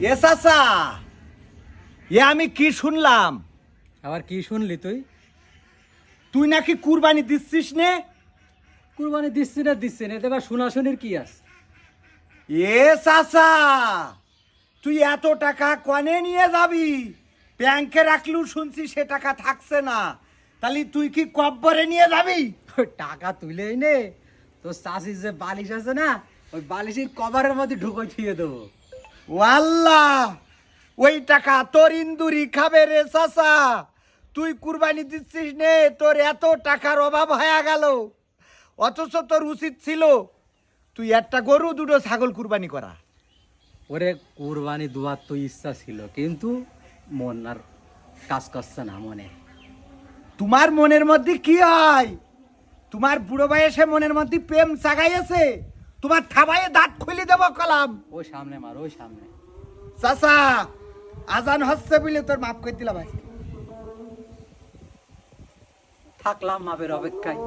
এ চাচা এ আমি কি শুনলাম? আবার কি শুনলি তুই? তুই নাকি কুরবানি দিচ্ছিস নে? কুরবানি দিচ্ছি না দিচ্ছি না। এতে আবার শোনাশুনির কি আছে? এ চাচা তুই এত টাকা কনে নিয়ে যাবি? ব্যাংকে রাখলু শুনছি সে টাকা থাকছে না। তাহলে তুই কি কব্বরে নিয়ে যাবি? টাকা তুলেই নে। তোর চাষির যে বালিশ আছে না ওই বালিশের কভারের মধ্যে ঢুকোই থুয়ে দেবো। ওয়াল্লা ওই টাকা তোর ইন্দুরি খাবে রে চাচা। তুই কুরবানি দিচ্ছিস নে তোর এত টাকার অভাব হয়ে গেল। অথচ তোর উচিত ছিল তুই একটা গরু দুটো ছাগল কুরবানি করা। ওরে কুরবানি দুয়ার তো ইচ্ছা ছিল কিন্তু মন আর কাজ করছে না মনে। তোমার মনের মধ্যে কি হয়? তোমার বুড়ো বয়সে মনের মধ্যে প্রেম জাগাইছে তোমার থাবায়ে দাঁত খুলে দেবো কলাম। ওই সামনে মার ওই সামনে। চাচা আজান হচ্ছে বলে তোর মাফ করে দিলাম ভাই থাকলাম মাপের অপেক্ষায়।